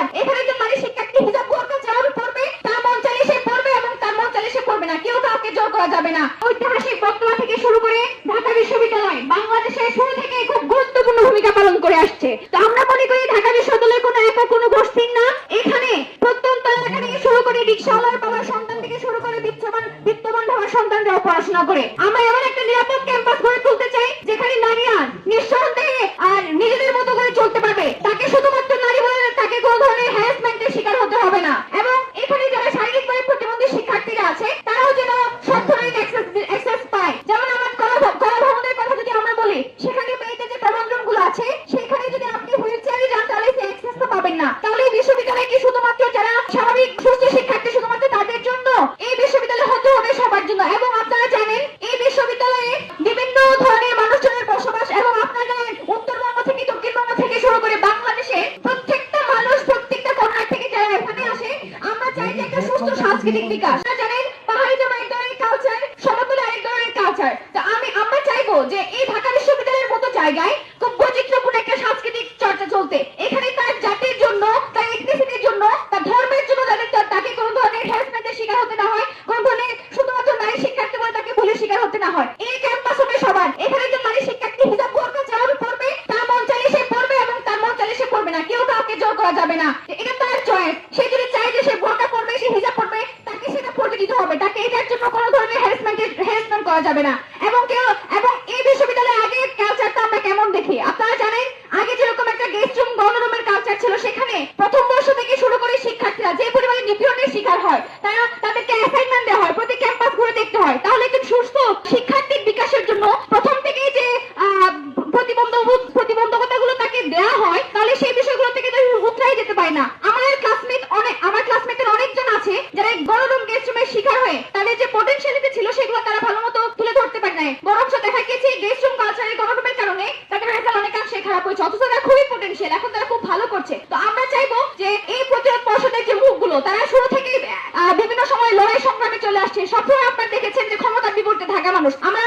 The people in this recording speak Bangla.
সবার এখানে একজন নারী শিক্ষার্থী হিজাব বোরকা যেমন পড়বে তার চাইলে সে পড়বে এবং তার চাইলে সে পড়বে না। কেউ কাউকে জোর করা যাবে না। ঐতিহাসিক বক্তব্য থেকে শুরু করে ঢাকা বিশ্ববিদ্যালয় বাংলাদেশের শুরু থেকে খুব গুরুত্বপূর্ণ ভূমিকা পালন করে আসছে। তো আমরা করি ঢাকা বিশ্ববিদ্যালয় কোনো একা কোনো গোষ্ঠীর না এখানে প্রত্যন্ত এমন একটা নিরাপদ ক্যাম্পাস গড়ে তুলতে চাই যেখানে নারীরা নিঃসন্দেহে আর নিজেদের মতো করে চলতে পারবে তাকে শুধুমাত্র নারী বলে তাকে কোনো ধরনের হ্যারাসমেন্টের শিকার হতে হবে না এবং এখানে যারা শারীরিকভাবে প্রতিবন্ধী শিক্ষার্থীরা আছে তারাও যেন সব ধরনের অ্যাক্সেস পায় যেমন আমার কলা ভ- কলা ভবনের কথা যদি আমরা বলি সেখানে মেয়েদের যে প্রবন্ধনগুলো আছে সেখানে যদি আপনি হুইল চেয়ারে যান তাহলে সেই অ্যাক্সেস তো পাবেন না তাহলে এই বিশ্ববিদ্যালয় কি শুধুমাত্র যারা স্বাভাবিক সুস্থ শিক্ষার্থী শুধুমাত্র তাদের জন্য এই বিশ্ববিদ্যালয় হতে হবে সবার জন্য এবং আপনারা জানেন এই বিশ্ববিদ্যালয়ে বিভিন্ন ধরনের মানুষজনের বসবাস এবং আপনারা জানেন উত্তরবঙ্গ থেকে দক্ষিণবঙ্গ থেকে শুরু করে বাংলাদেশে প্রত্যেকটা মানুষ প্রত্যেকটা কর্নার থেকে যারা এখানে আসে আমরা চাই যে একটা সুস্থ সাংস্কৃতিক বিকাশ। জানেন পাহাড়ি এক ধরনের কালচার ধরনের কালচার তো আমি, আমরা চাইব যে এই ঢাকা বিশ্ববিদ্যালয়ের মতো জায়গায় খুব বৈচিত্র্যপূর্ণ একটা সাংস্কৃতিক চর্চা চলতে। এখানে তার জাতির জন্য, তার জন্য, তার ধর্মের জন্য তাকে কোনো ধরনের শিকার হতে না হয়, কোনো ধরনের শুধুমাত্র নারী শিক্ষার্থী বলে তাকে শিকার হতে না হয়। এই ক্যাম্পাস হবে এখানে একজন নারী শিক্ষার্থী বোরকা যেমন পড়বে তার মন সে পড়বে এবং তার মন সে পড়বে না। কেউ কাউকে জোর করা যাবে না। এটা তার চয়েস সে যদি চায় যে সে বোরকা পড়বে সে হিজাব পড়বে তাকে সেটা পড়তে দিতে হবে, তাকে এটার জন্য কোনো ধরনের হ্যারাসমেন্টের হ্যারাসমেন্ট করা যাবে না। এবং কেউ এবং এই বিশ্ববিদ্যালয়ে আগে কালচারটা আমরা কেমন দেখি? আপনারা জানেন, আগে যেরকম একটা গেস্ট রুম গণরুমের কালচার ছিল, সেখানে প্রথম বর্ষ থেকে শুরু করে শিক্ষার্থীরা যে পরিমাণে নিপীড়নের শিকার হয়, তারা তাদেরকে অ্যাসাইনমেন্ট দেওয়া হয়, প্রতি ক্যাম্পাস ঘুরে দেখতে হয়। তাহলে একজন সুস্থ শিক্ষার্থীর বিকাশের জন্য প্রথম থেকেই যে প্রতিবন্ধক প্রতিবন্ধকতাগুলো তাকে দেওয়া হয়, তাহলে সেই বিষয়গুলো থেকে তো উতরাই যেতে পারে না। রুমের শিকার হয়ে তাদের যে পটেনশিয়ালিটি ছিল সেগুলো তারা ভালো মতো তুলে ধরতে পারে নাই। বরঞ্চ দেখা গেছে গেস্ট রুম কালচারের গণরুমের কারণে তাদের রেজাল্ট অনেকাংশে খারাপ হয়েছে। অথচ তারা খুবই পটেনশিয়াল এখন তারা খুব ভালো করছে। তো আমরা চাইব যে এই প্রতিরোধ পর্ষদের যে মুখগুলো তারা শুরু আহ, বিভিন্ন সময় লড়াই সংগ্রামে চলে আসছে। সবসময় আপনারা দেখেছেন যে ক্ষমতার বিপরীতে থাকা মানুষ। আমরা